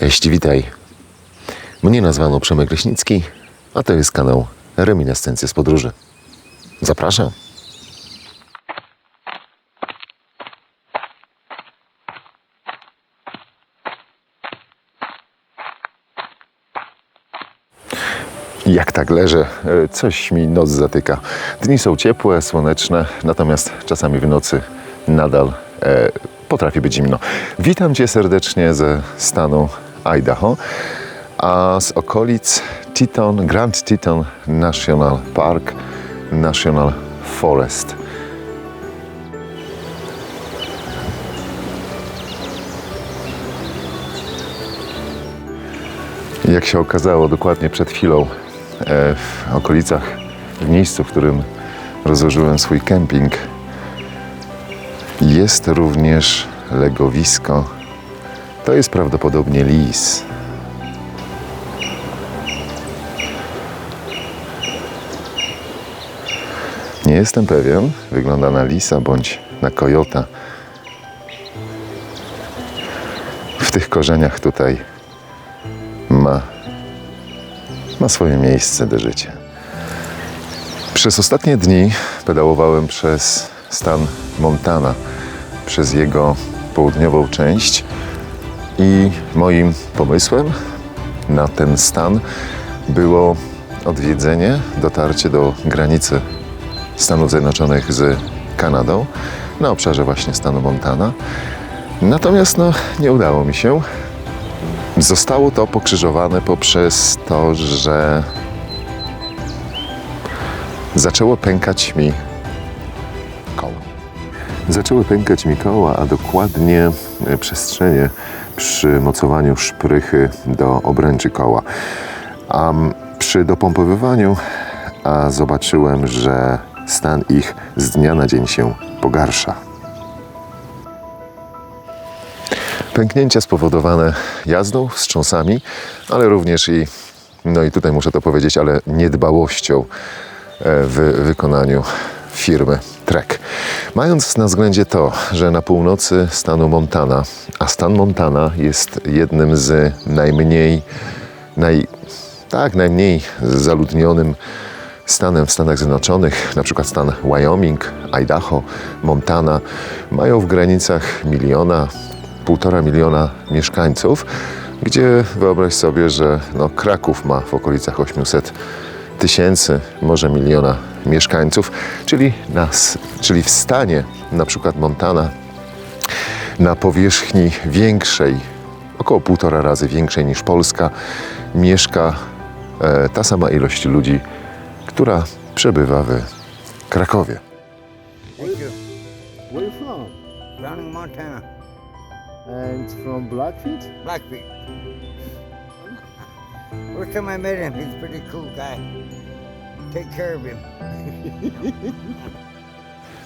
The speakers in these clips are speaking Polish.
Cześć, witaj. Mnie nazwano Przemek Leśnicki, a to jest kanał Reminiscencje z podróży. Zapraszam. Jak tak leżę, e, coś mi noc zatyka. Dni są ciepłe, słoneczne, natomiast czasami w nocy nadal e, potrafi być zimno. Witam Cię serdecznie ze stanu Idaho, a z okolic Teton, Grand Teton National Park, National Forest. Jak się okazało dokładnie przed chwilą e, w okolicach, w miejscu, w którym rozłożyłem swój kemping, jest również legowisko. To jest prawdopodobnie lis. Nie jestem pewien, wygląda na lisa bądź na kojota. W tych korzeniach tutaj ma, ma swoje miejsce do życia. Przez ostatnie dni pedałowałem przez stan Montana, przez jego południową część i moim pomysłem na ten stan było odwiedzenie, dotarcie do granicy Stanów Zjednoczonych z Kanadą na obszarze właśnie stanu Montana. Natomiast no, nie udało mi się. Zostało to pokrzyżowane poprzez to, że zaczęło pękać mi. Zaczęły pękać mi koła, a dokładnie e, przestrzenie przy mocowaniu szprychy do obręczy koła. A przy dopompowywaniu a zobaczyłem, że stan ich z dnia na dzień się pogarsza. Pęknięcia spowodowane jazdą, wstrząsami, ale również i, no i tutaj muszę to powiedzieć, ale niedbałością e, w wykonaniu firmy Trek. Mając na względzie to, że na północy stanu Montana, a stan Montana jest jednym z najmniej, naj, tak, najmniej zaludnionym stanem w Stanach Zjednoczonych, na przykład stan Wyoming, Idaho, Montana, mają w granicach miliona, półtora miliona mieszkańców, gdzie wyobraź sobie, że no, Kraków ma w okolicach 800 tysięcy, może miliona mieszkańców, czyli, nas, czyli w stanie na przykład Montana na powierzchni większej, około półtora razy większej niż Polska, mieszka e, ta sama ilość ludzi, która przebywa w Krakowie. Thank Montana. And from Blackfeet? Blackfeet. First time I met him, he's a pretty cool guy. Take care of him.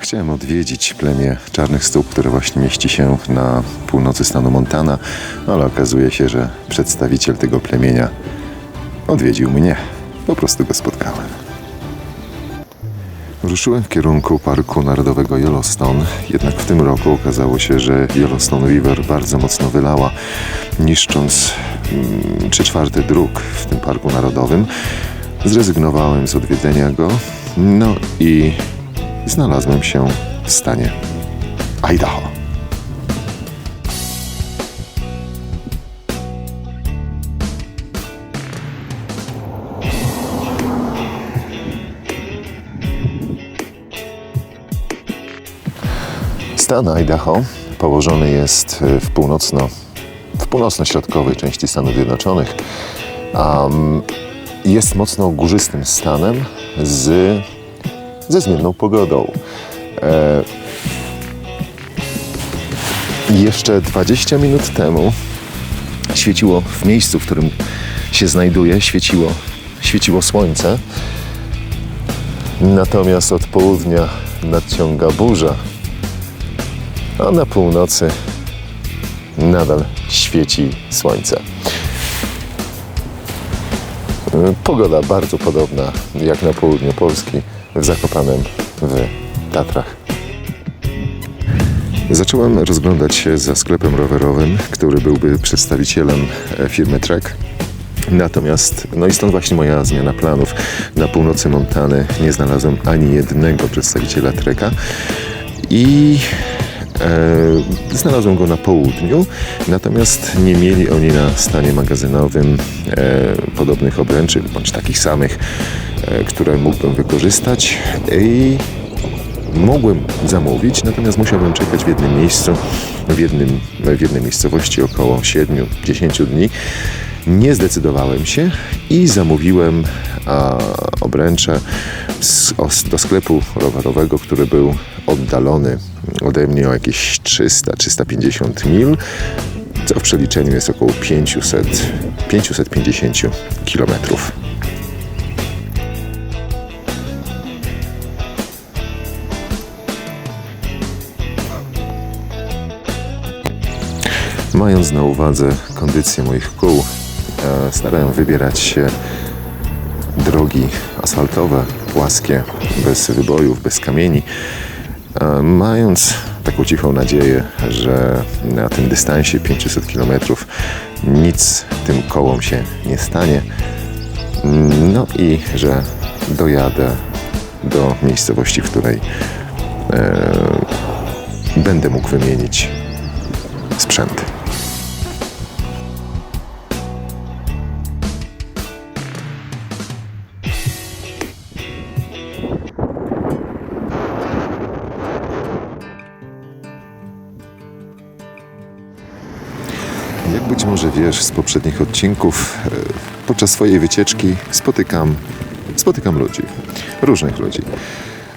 Chciałem odwiedzić plemię czarnych stóp, które właśnie mieści się na północy stanu Montana, ale okazuje się, że przedstawiciel tego plemienia odwiedził mnie. Po prostu go spotkałem. Ruszyłem w kierunku Parku Narodowego Yellowstone, jednak w tym roku okazało się, że Yellowstone River bardzo mocno wylała, niszcząc mm, trzy czwarte dróg w tym Parku Narodowym. Zrezygnowałem z odwiedzenia go, no i znalazłem się w stanie Idaho. Stan Idaho położony jest w północno, w północno-środkowej części Stanów Zjednoczonych. Um, jest mocno górzystym stanem z, ze zmienną pogodą. E, jeszcze 20 minut temu świeciło w miejscu, w którym się znajduję, świeciło, świeciło słońce. Natomiast od południa nadciąga burza, a na północy nadal świeci słońce. Pogoda bardzo podobna jak na południu Polski, w Zakopanem w Tatrach. Zacząłem rozglądać się za sklepem rowerowym, który byłby przedstawicielem firmy Trek. Natomiast, no i stąd właśnie moja zmiana planów. Na północy Montany nie znalazłem ani jednego przedstawiciela Treka i e, znalazłem go na południu, natomiast nie mieli oni na stanie magazynowym e, podobnych obręczy, bądź takich samych, e, które mógłbym wykorzystać i mogłem zamówić, natomiast musiałbym czekać w jednym miejscu, w, jednym, w jednej miejscowości około 7-10 dni. Nie zdecydowałem się i zamówiłem a, obręcze z, o, do sklepu rowerowego, który był oddalony ode mnie o jakieś 300-350 mil, co w przeliczeniu jest około 500, 550 kilometrów. Mając na uwadze kondycję moich kół, e, starałem wybierać się drogi asfaltowe, płaskie, bez wybojów, bez kamieni. E, Mając taką cichą nadzieję, że na tym dystansie 500 km nic tym kołom się nie stanie. No i że dojadę do miejscowości, w której e, będę mógł wymienić sprzęt. Wiesz z poprzednich odcinków, e, podczas swojej wycieczki spotykam, spotykam ludzi, różnych ludzi.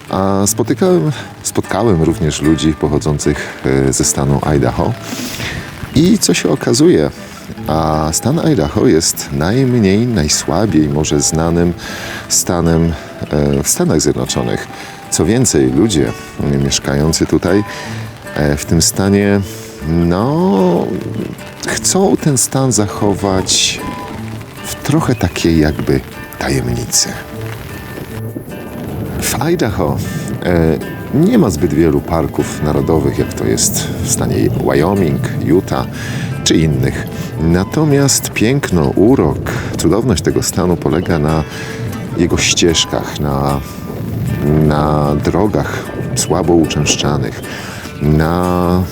A spotykałem, spotkałem również ludzi pochodzących e, ze stanu Idaho. I co się okazuje, a stan Idaho jest najmniej, najsłabiej może znanym stanem e, w Stanach Zjednoczonych. Co więcej, ludzie mieszkający tutaj w tym stanie, no, chcą ten stan zachować w trochę takiej jakby tajemnicy. W Idaho e, nie ma zbyt wielu parków narodowych, jak to jest w stanie Wyoming, Utah czy innych. Natomiast piękno, urok, cudowność tego stanu polega na jego ścieżkach, na, na drogach słabo uczęszczanych, na...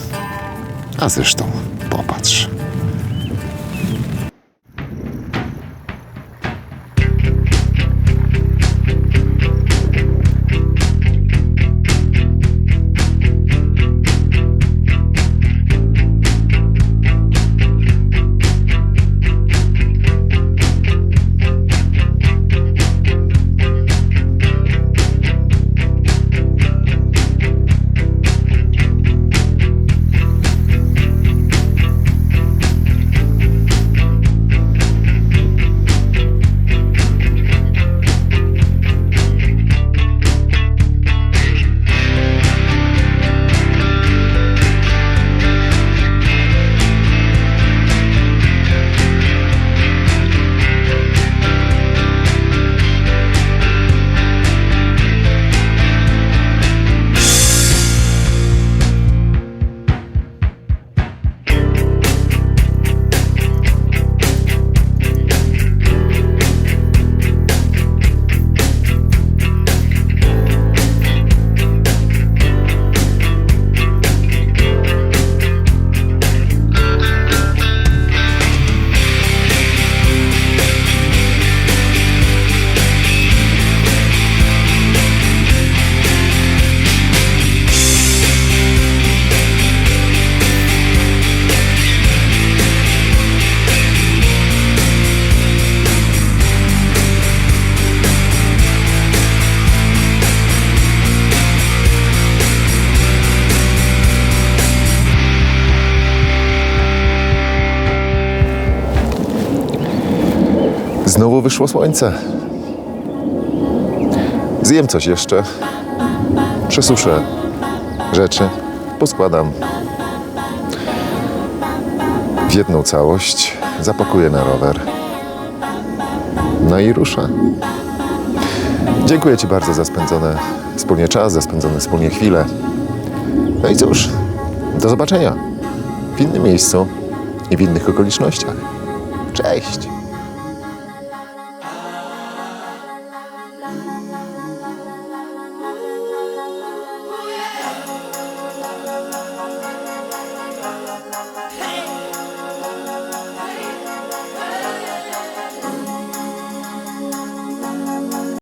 A zresztą, popatrz. Znowu wyszło słońce. Zjem coś jeszcze. Przesuszę rzeczy. Poskładam w jedną całość. Zapakuję na rower. No i ruszę. Dziękuję Ci bardzo za spędzone wspólnie czas, za spędzone wspólnie chwile. No i cóż, Do zobaczenia w innym miejscu i w innych okolicznościach. Cześć!